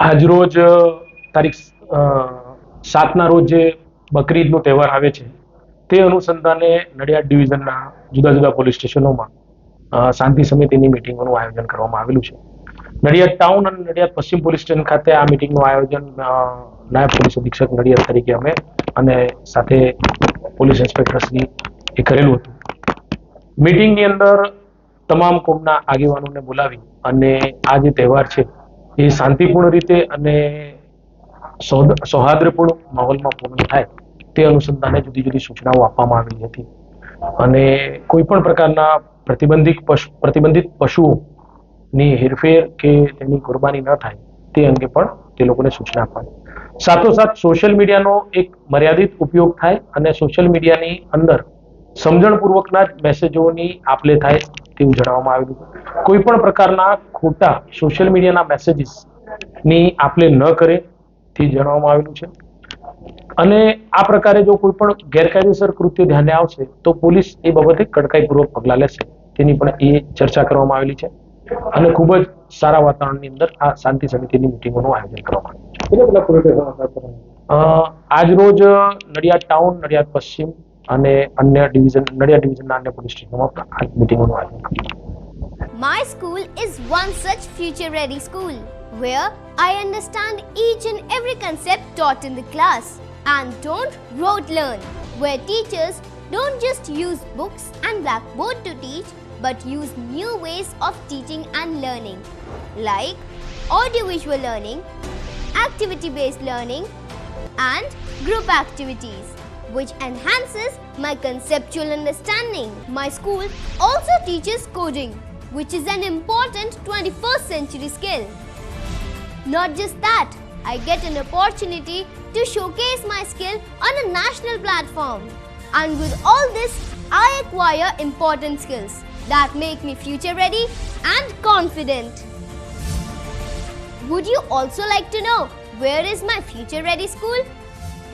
આજરોજ રોજ તારીખ સાતના રોજ જે બકરીદનો તહેવાર આવે છે, તે અનુસંધાને નડિયાદ ડિવિઝનના જુદા જુદા પોલીસ સ્ટેશનોમાં શાંતિ સમિતિની મિટિંગોનું આયોજન કરવામાં આવેલું છે. નડિયાદ ટાઉન અને નડિયાદ પશ્ચિમ પોલીસ સ્ટેશન ખાતે આ મિટિંગનું આયોજન નાયબ પોલીસ અધિક્ષક નડિયાદ તરીકે અમે અને સાથે પોલીસ ઇન્સ્પેક્ટર શ્રી એ કરેલું હતું. મિટિંગની અંદર તમામ કોમના આગેવાનોને બોલાવી અને આ જે તહેવાર છે, એ શાંતિપૂર્ણ રીતે અને સૌહાર્દપૂર્ણ માહોલમાં પૂર્ણ થાય તે અનુસંધાને જુદી જુદી સૂચનાઓ આપવામાં આવી હતી. અને કોઈ પણ પ્રકારના પ્રતિબંધિત પશુ, પ્રતિબંધિત પશુઓની હેરફેર કે તેની કુરબાની ન થાય તે અંગે પણ તે લોકોને સૂચના આપવાની સાથોસાથ સોશિયલ મીડિયાનો એક મર્યાદિત ઉપયોગ થાય અને સોશિયલ મીડિયાની અંદર સમજણપૂર્વકના જ મેસેજોની આપલે થાય તેવું જણાવવામાં આવેલું કોઈ પણ પ્રકારના ખોટા સોશિયલ મીડિયાના મેસેજીસની આપલે ન કરે તે જણાવવામાં આવેલું છે. અને આ પ્રકારે જો કોઈ પણ ગેરકાયદેસર કૃત્ય ધ્યાને આવશે તો પોલીસ એ બાબતે કડકાઈપૂર્વક પગલાં લેશે. તેની પણ એ ચર્ચા કરવામાં આવેલી છે. અને ખૂબ જ સારા વાતાવરણની અંદર આ શાંતિ સમિતિની મિટિંગોનું આયોજન કરવામાં આવ્યું છે. આજ આજરોજ નડિયાદ ટાઉન નડિયાદ પશ્ચિમ અને અન્ય ડિવિઝન નડિયાદ ડિવિઝનના અન્ય પોલીસ સ્ટેશનોમાં પણ આ મિટિંગોનું આયોજન કર્યું My school is one such future ready school where I understand each and every concept taught in the class and don't rote learn, where teachers don't just use books and blackboard to teach but use new ways of teaching and learning like audiovisual learning, activity based learning, and group activities, which enhances my conceptual understanding. My school also teaches coding, which is an important 21st century skill. Not just that, I get an opportunity to showcase my skill on a national platform. And with all this, I acquire important skills that make me future ready and confident. Would you also like to know where is my future ready school?